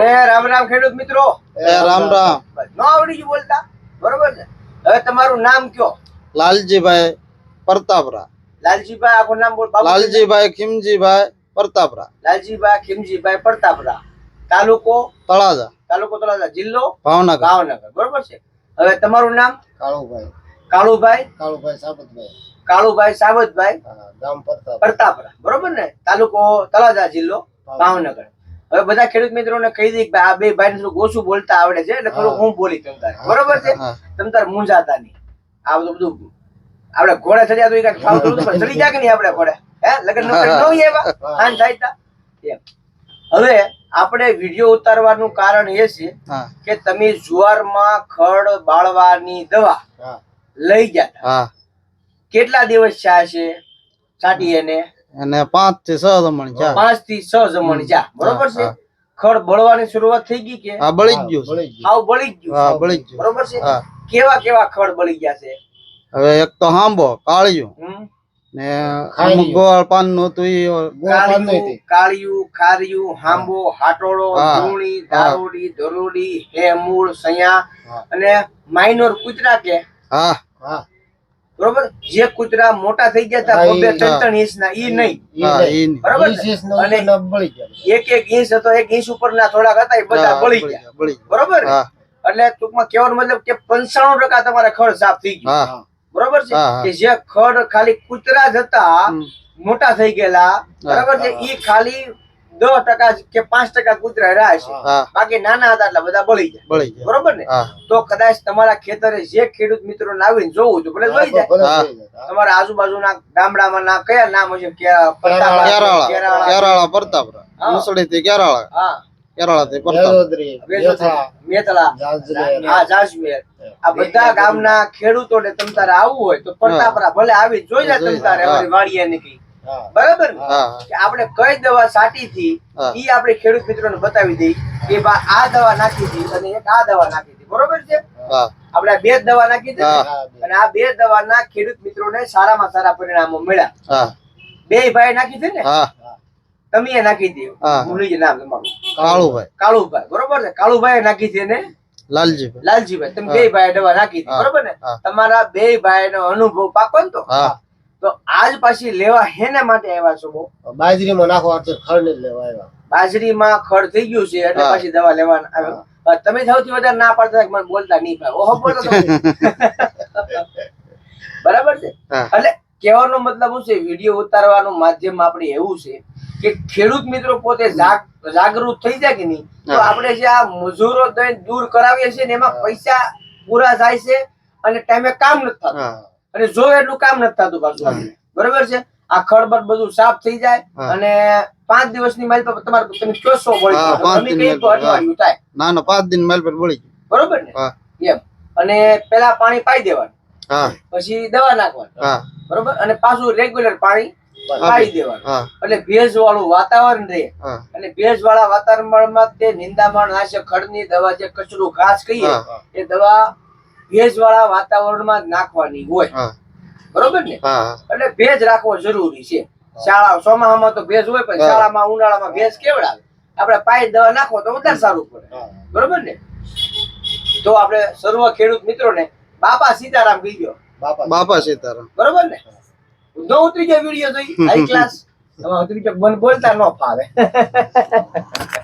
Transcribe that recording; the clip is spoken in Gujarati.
એ રામ રામ ખેડૂત મિત્રો. એ રામ રામ. ન આવડી ગયું બોલતા. બરોબર છે? હવે તમારું નામ કયો? લાલજીભાઈ પ્રતાપરા. લાલજીભાઈ આખું નામ બોલ. લાલજીભાઈ ખીમજીભાઈ પ્રતાપરા. લાલજીભાઈ ખીમજીભાઈ પ્રતાપરા. તાલુકો? તળાજા. તાલુકો તળાજા. જિલ્લો? ભાવનગર. ભાવનગર. બરોબર છે? હવે તમારું નામ? કાળુભાઈ. કાળુભાઈ? કાળુભાઈ સાબતભાઈ. કાળુભાઈ સાવતભાઈ હા, ગામ પ્રતાપ પ્રતાપરા. બરોબર ને? તાલુકો તળાજા જિલ્લો? ભાવનગર. હવે બધા ખેડૂત મિત્રોને કહી દઈ કે આ બે ભાઈ થોડું ઓછું બોલતા આવડે છે એટલે થોડું હું. બોલી તમતારે બરોબર છે? તમતાર મૂંઝાતા નહીં. આ બધું બધું આપણે ઘોડે ચડ્યા તો એ કાંઈક ફાવતું નતું, પણ ચડી જાય કે નહીં આપણે ઘોડે? હે? લગ્ન નો એવા હાન થાય તા? હવે આપણે વીડિયો ઉતારવાનું કારણ એ છે કે તમે જુવારમાં ખડ બાળવાની દવા લઈ ગયા કેટલા દિવસ થયા છે? છાંટી એને? અને પાંચથી છ જમણ ચા પાંચથી છ જમણ ચા બરોબર છે? ખડ બળવાની શરૂઆત થઈ ગઈ કે? હા બળી ગયું છે. બળી ગયું. હાવ બળી જ હા બળી ગયું. બરોબર છે? હા. કેવા કેવા ખડ બળી ગયા છે? હવે એક તો હાંબો કાળિયું. ને. અમુક ગોળ પાનનું હતું એ ગોળ પાન કાળિયું ખારિયું હાંબો હાટોળો હા. ધૂણી દારૂડી ધરોડી હેમૂળ સયા અને માઇનોર કૂતરા કે? હા. હા. બરોબર? જે કૂતરા મોટા થઈ ગયા હતા બબે ત્રણ ત્રણ ઇંચના ઈ નહીં. ઈ નહીં. બરોબર? ને? નો અને- નો એક એક ઇંચ હતો એક ઇંચ ઉપરના થોડાક હતા એ બધા બળી ગયા. બરોબર? ને? એટલે ટૂંકમાં કેવાનો મતલબ કે પંચાણું ટકા તમારા ખડ સાફ થઈ ગયું. બરોબર છે. કે જે ખડ ખાલી કૂતરા જ હતા મોટા થઈ ગયેલા બરાબર છે? ઈ ખાલી દસ ટકા કે પાંચ ટકા કૂતરા રહ્યા છે. બાકી નાના હતા એટલે બધા બળી જાય. બળી જાય. બરોબર ને? તો કદાચ તમારા ખેતરે જે ખેડૂત મિત્રો આવીને જોવું તો ભલે જોઈ જાય. તમારા આજુબાજુના ગામડામાં ના કયા નામ હશે? કેરાળા. પ્રતાપરા. મુસળી થી કેરાળા. હા. મેતલા હા જાજમેર. આ બધા ગામના ખેડૂતોને તમ તારે આવવું હોય તો પ્રતાપરા ભલે આવી જોઈ જાય તમ તારે. અમારી વાડીએ નીકળી. બરાબર? કે આપણે કઈ દવા સાટી હતી. ઈ આપણે ખેડૂત મિત્રોને બતાવી દઈ કે બા આ દવા નાખી હતી અને એક આ દવા નાખી હતી. બરોબર છે? આપણે બે જ દવા નાખી હતી અને આ બે દવાના ખેડૂત મિત્રોને સારામાં સારા પરિણામો મળ્યા. બે ભાઈ નાખી હતી ને? તમે એ નાખી હા. ભૂલી નામ તમારું. કાળુભાઈ. કાળુભાઈ. બરોબર છે? કાળુભાઈ નાખી હતી ને? લાલજીભાઈ. લાલજીભાઈ. તમે બે ભાઈ દવા નાખી હતી. બરોબર ને? તમારા બે ભાઈ નો અનુભવ પાકો ને તો? તો આજ પાછી લેવા હેના માટે આવ્યા છો બહુ? બાજરીમાં નાખવા અર્થે ખડ ને લેવા આવ્યા. બાજરીમાં ખડ થઈ ગયું છે એટલે પાછી દવા લેવાના આવ્યો. તમે સૌથી વધારે ના પાડતા મને બોલતા નહીં ભાઈ ઓહો બોલો બરાબર છે? એટલે કહેવાનો મતલબ શું છે? વીડિયો ઉતારવાનું માધ્યમ આપણે એવું છે કે ખેડૂત મિત્રો પોતે જાગ જાગૃત થઈ જાય કે નહીં તો આપણે જે આ મજૂરો દૂર કરાવીએ છીએ ને એમાં પૈસા પૂરા થાય છે અને ટાઈમે કામ નથી થતું. અને જો એટલું કામ નથી થતું પાછું બરોબર છે? આ ખડબડ બધું સાફ થઈ જાય અને પાંચ દિવસની માઇલ પર તમારે તમે કઈ તો. અઠવાડિયું થાય. ના ના પાંચ દિન માઇલ પર વળી બરોબર ને? એમ. અને પેલા પાણી પાઈ દેવાનું. પછી દવા નાખવાની. બરોબર? અને પાછું રેગ્યુલર પાણી પાઈ દેવાનું. એટલે ભેજ વાળું વાતાવરણ રહે. અને ભેજ વાળા વાતાવરણમાં તે નિંદામણ નાશક ખડની દવા જે કચરું ઘાસ કહીએ એ દવા ભેજ વાળા વાતાવરણમાં નાખવાની હોય. બરોબર ને? એટલે ભેજ રાખવો જરૂરી છે. શાળા ચોમાસામાં તો ભેજ હોય પણ. શાળામાં ઉનાળામાં ભેજ કેવડાવે? આપણે પાય દવા નાખો તો વધારે સારું પડે. બરોબર ને? તો આપણે સર્વ ખેડૂત મિત્રોને બાપા સીતારામ કહી ગયો બાપા બાપા સીતારામ. બરોબર ને? નો ઉતરી જાય વીડિયો જોઈ? High class. ઉતરી જાય બોલતા ન ફાવે.